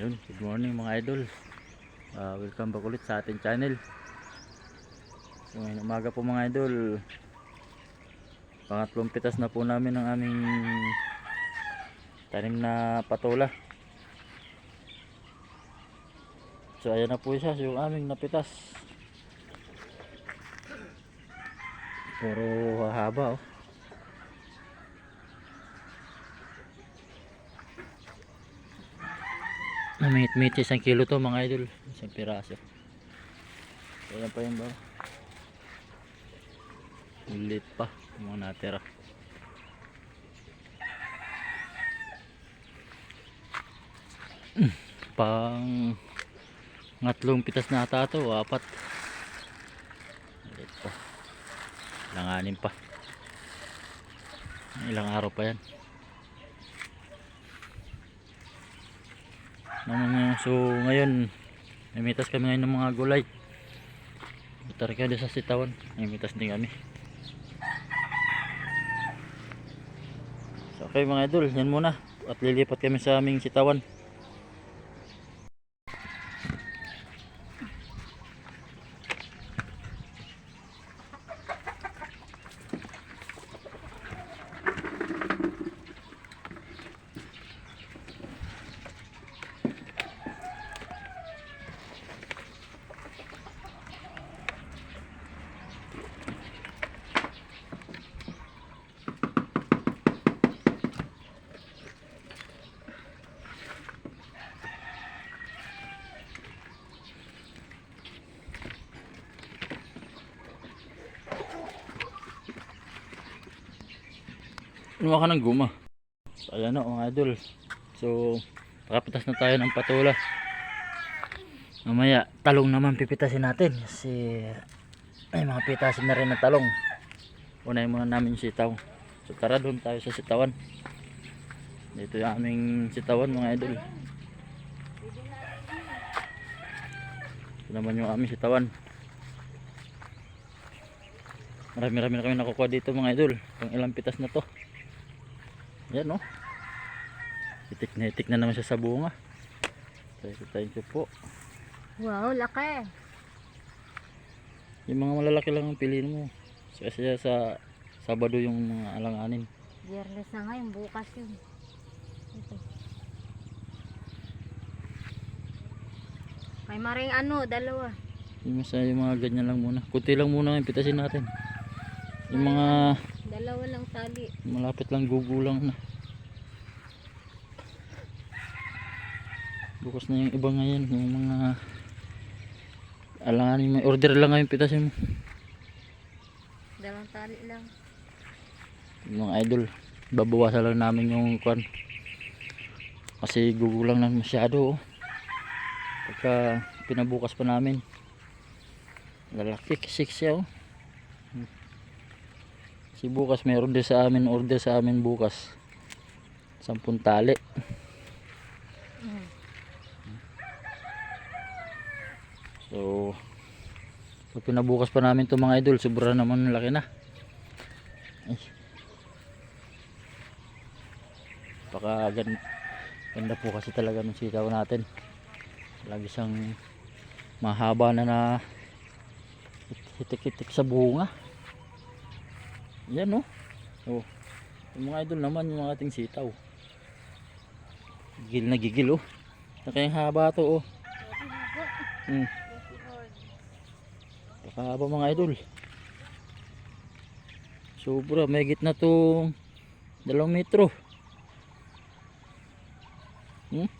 Yun, good morning mga idol. Ah, welcome back ulit sa ating channel. So ngayon umaga po mga idol. Pangatlong pitas na po namin ang aming tanim na patola. So ayan na po siya, yung aming napitas. Puro haba oh. Namit-mit isang kilo to mga idol. Isang piraso. Ayan pa yung ba? Ulit pa. Mga natira. Mm, Pang ngatlong pitas na ata to. Apat. Ulit pa. Langanin pa. Ilang araw pa yan. Naman, so ngayon namitas kami ngayon ng mga gulay. Butar ka sa sitawan. Namitas din kami. So okay mga idol, yan muna. At lilipat kami sa aming sitawan. Inuha ka ng guma. So ayan na mga idol. So pakapitas na tayo ng patula. Mamaya talong naman pipitasin natin kasi ay mga pitasin na rin na talong. Unahin muna namin yung sitaw. So tara doon tayo sa sitawan. Dito yung aming sitawan mga idol. Ito naman yung aming sitawan. Marami-rami na kami nakukuha dito mga idol. Pang ilang pitas na to. Yan no. Itik na itik na naman siya sa bunga. Thank you, thank you po. Wow, laki. Yung mga malalaki lang ang piliin mo. Kasi sa Sabado yung mga alanganin. Biyernes na ngayon, bukas yun. Ito. May maring ano, dalawa. Yung, sa, yung mga ganyan lang muna. Kunti lang muna pitasin natin. Yung mga Dalawa lang tali. malapit lang gugulang na. Bukas na yung iba ngayon. Yung mga alanganin. May order lang ngayon pitasin mo. Dalawang tali lang. Yung mga idol. Babawasan lang namin yung kwan. Kasi gugulang lang masyado. Oh. Pagka pinabukas pa namin. Lalaki kasi siya oh. Si bukas mayroon din sa amin order sa amin bukas. Sampung tali. So pag pinabukas pa namin itong mga idol, sobra naman laki na. Baka gan ganda po kasi talaga ng sitaw natin. Lagi siyang mahaba na na hitik-hitik sa bunga. Yan no. Oh. Yung mga idol naman yung ating sitaw. Gigil na gigil oh. Nakayang haba to oh. Hmm. Pakahaba mga idol. Sobra, may na to dalawang metro. Hmm?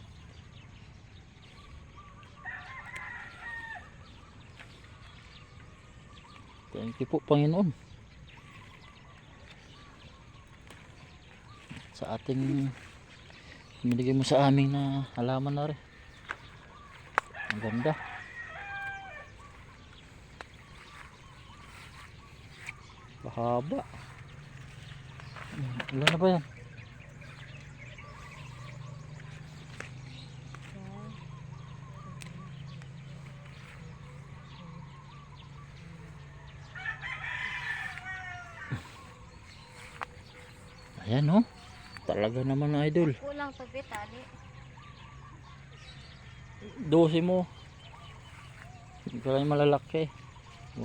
Thank you po Panginoon. Sa ating binigay mo sa amin na halaman na rin. Ang ganda. Mahaba. Ilan na ba yan? Ayan oh. Talaga naman idol. Kulang be tali. 12 mo. Hindi ka lang malalaki. Oh.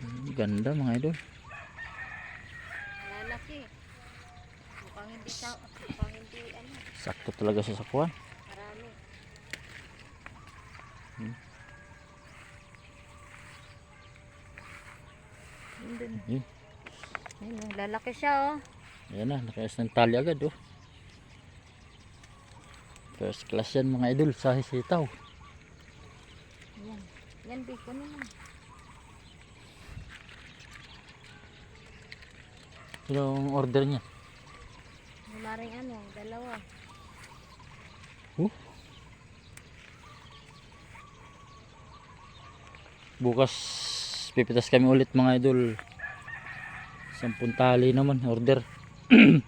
Hmm, Ganda mga idol. Lalaki. Mukhang hindi sa, mukhang hindi ano, Sakto talaga sa sakuan. marami. Hmm. Yun. Yun. Ayun, lalaki siya oh. Ayan na, nakayas ng tali agad oh. First class yan mga idol sa sitaw. Yan. Yan, biko naman. Yung order niya. Wala rin ano, dalawa. Bukas pipitas kami ulit mga idol. Sampung tali naman order.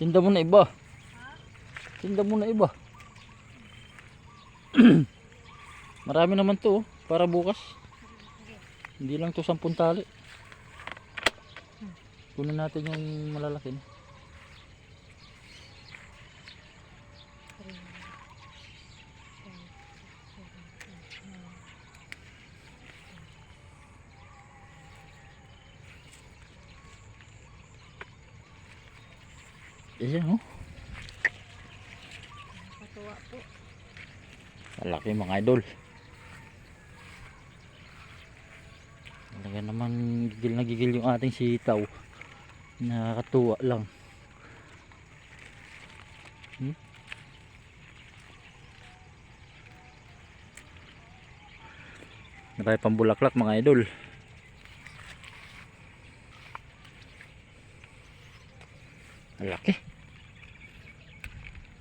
Tinda mo na iba. Tinda mo na iba. Marami naman to oh, para bukas. Hindi lang to sampung tali. Kunin natin yung malalaki. na. Ayan oh. Katuwa po. Malaki mga idol. Talaga naman gigil na gigil yung ating sitaw. Nakakatuwa lang. Hmm? Marami pang bulaklak mga idol. Malaki.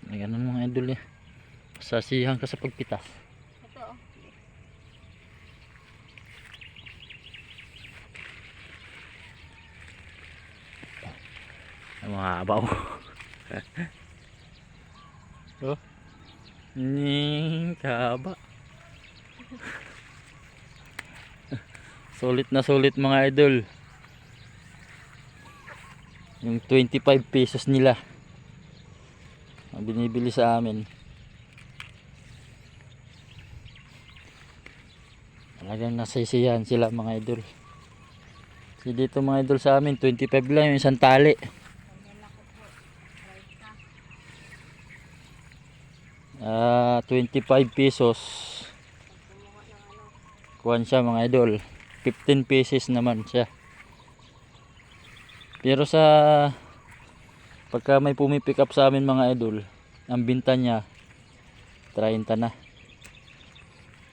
Ay, ganun mga idol eh. Sasihan ka sa pagpitas. Ito oh. Ang mga abaw. oh. Ning kaba. sulit na sulit mga idol. Yung 25 pesos nila. Ang binibili sa amin. Talagang nasisiyahan sila mga idol. Kasi dito mga idol sa amin, 25 lang yung isang tali. Na. Ah, 25 pesos. Kuhan siya mga idol. 15 pesos naman siya. Pero sa pagka may pumipick up sa amin mga idol, ang binta niya 30 na.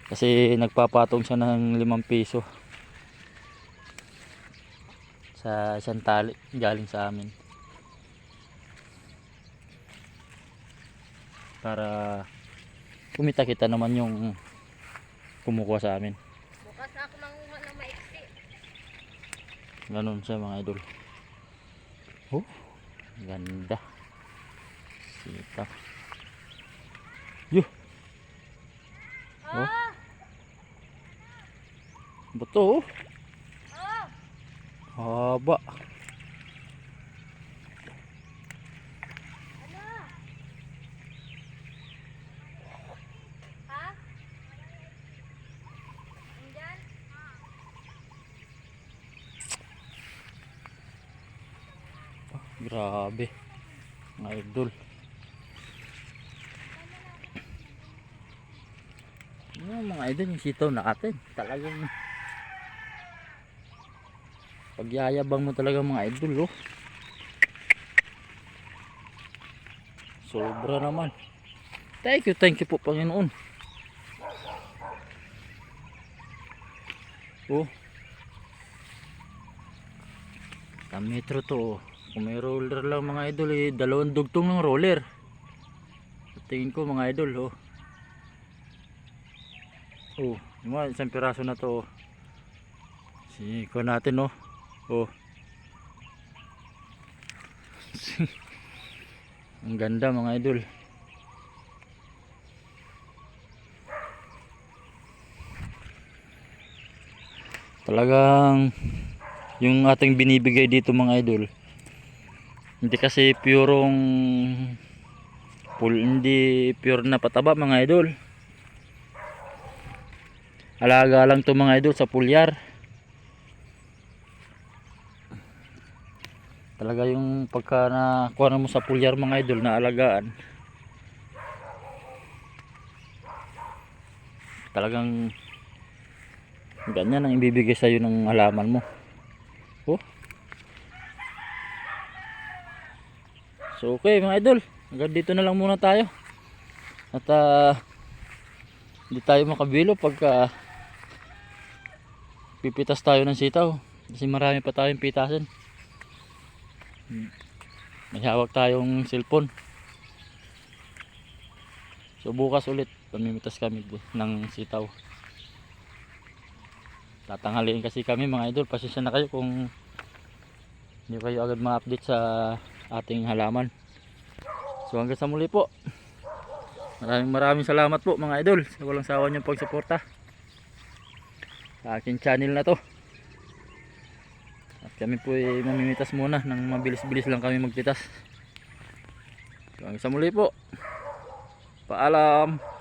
Kasi nagpapatong siya ng 5 piso. Sa isang tali galing sa amin. Para kumita kita naman yung kumukuha sa amin. Bukas ako manguha ng maiksi. Ganon siya mga idol. Oh, ganda. Sita. Yuh, Oh. Ah! oh. Oh! Haba. Grabe. Mga idol. Yung mga idol, yung sitaw natin. Talagang pagyayabang mo talaga mga idol, oh. Sobra naman. Thank you, thank you po Panginoon. Oh. Sa metro to, oh. Kung may roller lang mga idol, eh, dalawang dugtong ng roller. Tingin ko mga idol, oh. Oh, mga isang piraso na to, oh. Siko natin, oh. Oh. Ang ganda mga idol. talagang yung ating binibigay dito mga idol hindi kasi purong pul hindi pure na pataba mga idol. Alaga lang to mga idol sa pulyar. Talaga yung pagka nakuha mo sa pulyar mga idol na alagaan. Talagang ganyan ang ibibigay sa'yo ng halaman mo so okay mga idol. Hanggang dito na lang muna tayo. At ah, hindi tayo makabilo pagka pipitas tayo ng sitaw. Kasi marami pa tayong pitasin. May hawak tayong cellphone. So bukas ulit pamimitas kami ng sitaw. Tatanghaliin kasi kami mga idol. Pasensya na kayo kung hindi kayo agad ma-update sa ating halaman. So hanggang sa muli po. Maraming maraming salamat po mga idol sa walang sawa niyong pagsuporta sa aking channel na to. At kami po ay mamimitas muna nang mabilis-bilis lang kami magpitas. So hanggang sa muli po. Paalam